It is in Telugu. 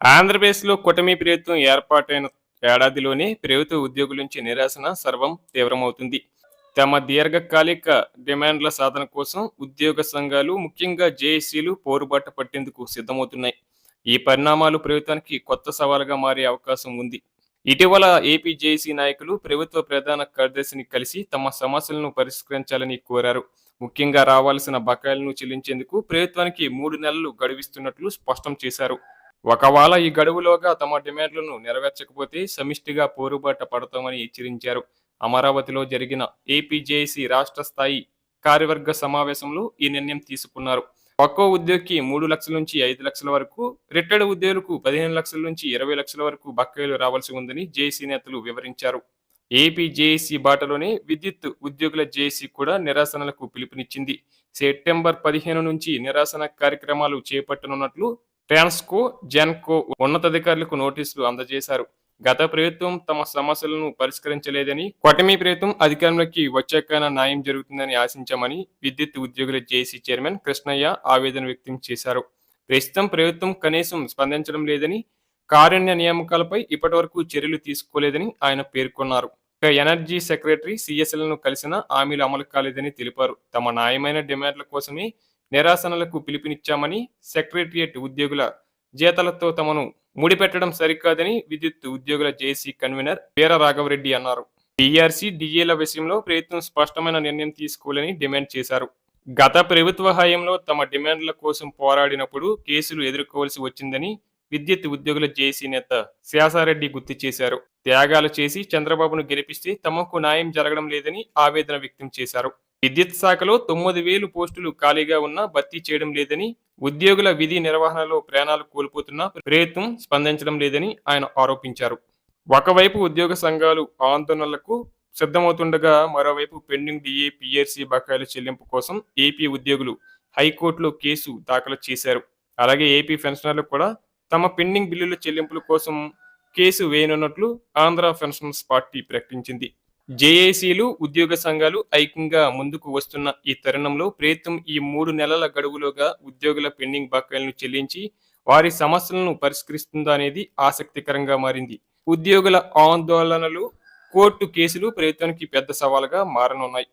ఆంధ్రప్రదేశ్లో కూటమి ప్రభుత్వం ఏర్పాటైన ఏడాదిలోనే ప్రభుత్వ ఉద్యోగుల నుంచి నిరాశన సర్వం తీవ్రమవుతుంది. తమ దీర్ఘకాలిక డిమాండ్ల సాధన కోసం ఉద్యోగ సంఘాలు ముఖ్యంగా జేఏసీలు పోరుబాట పట్టేందుకు సిద్ధమవుతున్నాయి. ఈ పరిణామాలు ప్రభుత్వానికి కొత్త సవాలుగా మారే అవకాశం ఉంది. ఇటీవల ఏపీ జేఏసీ నాయకులు ప్రభుత్వ ప్రధాన కార్యదర్శిని కలిసి తమ సమస్యలను పరిష్కరించాలని కోరారు. ముఖ్యంగా రావాల్సిన బకాయిలను చెల్లించేందుకు ప్రభుత్వానికి మూడు నెలలు గడువిస్తున్నట్లు స్పష్టం చేశారు. ఒకవేళ ఈ గడువులోగా తమ డిమాండ్లను నెరవేర్చకపోతే సమిష్టిగా పోరుబాట పడతామని హెచ్చరించారు. అమరావతిలో జరిగిన ఏపీజేఏసీ రాష్ట్ర స్థాయి కార్యవర్గ సమావేశంలో ఈ నిర్ణయం తీసుకున్నారు. ఒక్కో ఉద్యోగికి మూడు లక్షల నుంచి ఐదు లక్షల వరకు రిటైర్డ్ ఉద్యోగులకు పదిహేను లక్షల నుంచి ఇరవై లక్షల వరకు బకాయిలు రావాల్సి ఉందని జేఏసీ నేతలు వివరించారు. ఏపీ జేఏసీ బాటలోనే విద్యుత్ ఉద్యోగుల జేఏసీ కూడా నిరాశనలకు పిలుపునిచ్చింది. సెప్టెంబర్ పదిహేను నుంచి నిరాశన కార్యక్రమాలు చేపట్టనున్నట్లు ట్రాన్స్కు జెన్కు ఉన్నతాధికారులకు నోటీసులు అందజేశారు. గత ప్రభుత్వం తమ సమస్యలను పరిష్కరించలేదని కూటమి ప్రభుత్వం అధికారంలోకి వచ్చాకైనా న్యాయం జరుగుతుందని ఆశించామని విద్యుత్ ఉద్యోగుల జేసీ చైర్మన్ కృష్ణయ్య ఆవేదన వ్యక్తం చేశారు. ప్రస్తుతం ప్రభుత్వం కనీసం స్పందించడం లేదని కారుణ్య నియామకాలపై ఇప్పటివరకు చర్యలు తీసుకోలేదని ఆయన పేర్కొన్నారు. ఎనర్జీ సెక్రటరీ సిఎస్ఎల్ను కలిసిన హామీలు అమలు కాలేదని తెలిపారు. తమ న్యాయమైన డిమాండ్ల కోసమే నిరాశనలకు పిలుపునిచ్చామని సెక్రటరియట్ ఉద్యోగుల జీతాలతో తమను ముడిపెట్టడం సరికాదని విద్యుత్ ఉద్యోగుల జేసీ కన్వీనర్ వీర రాఘవరెడ్డి అన్నారు. టీఆర్సీ డిఏల విషయంలో ప్రభుత్వం స్పష్టమైన నిర్ణయం తీసుకోవాలని డిమాండ్ చేశారు. గత ప్రభుత్వ హయాంలో తమ డిమాండ్ల కోసం పోరాడినప్పుడు కేసులు ఎదుర్కోవాల్సి వచ్చిందని విద్యుత్ ఉద్యోగుల జేసీ నేత శాసారెడ్డి గుర్తు చేశారు. త్యాగాలు చేసి చంద్రబాబును గెలిపిస్తే తమకు న్యాయం జరగడం లేదని ఆవేదన వ్యక్తం చేశారు. విద్యుత్ శాఖలో తొమ్మిది వేలు పోస్టులు ఖాళీగా ఉన్నా భర్తీ చేయడం లేదని ఉద్యోగుల విధి నిర్వహణలో ప్రాణాలు కోల్పోతున్నా ప్రయత్నం స్పందించడం లేదని ఆయన ఆరోపించారు. ఒకవైపు ఉద్యోగ సంఘాలు ఆందోళనలకు సిద్ధమవుతుండగా మరోవైపు పెండింగ్ డిఏ పిఆర్సీ బకాయిల చెల్లింపు కోసం ఏపీ ఉద్యోగులు హైకోర్టులో కేసు దాఖలు చేశారు. అలాగే ఏపీ పెన్షనర్లు కూడా తమ పెండింగ్ బిల్లుల చెల్లింపుల కోసం కేసు వేయనున్నట్లు ఆంధ్ర పెన్షనర్స్ పార్టీ ప్రకటించింది. జేఏసీలు ఉద్యోగ సంఘాలు ఐక్యంగా ముందుకు వస్తున్న ఈ తరుణంలో ప్రభుత్వం ఈ మూడు నెలల గడువులోగా ఉద్యోగుల పెండింగ్ బకాయిలను చెల్లించి వారి సమస్యలను పరిష్కరిస్తుందా అనేది ఆసక్తికరంగా మారింది. ఉద్యోగుల ఆందోళనలు కోర్టు కేసులు ప్రభుత్వానికి పెద్ద సవాలుగా మారనున్నాయి.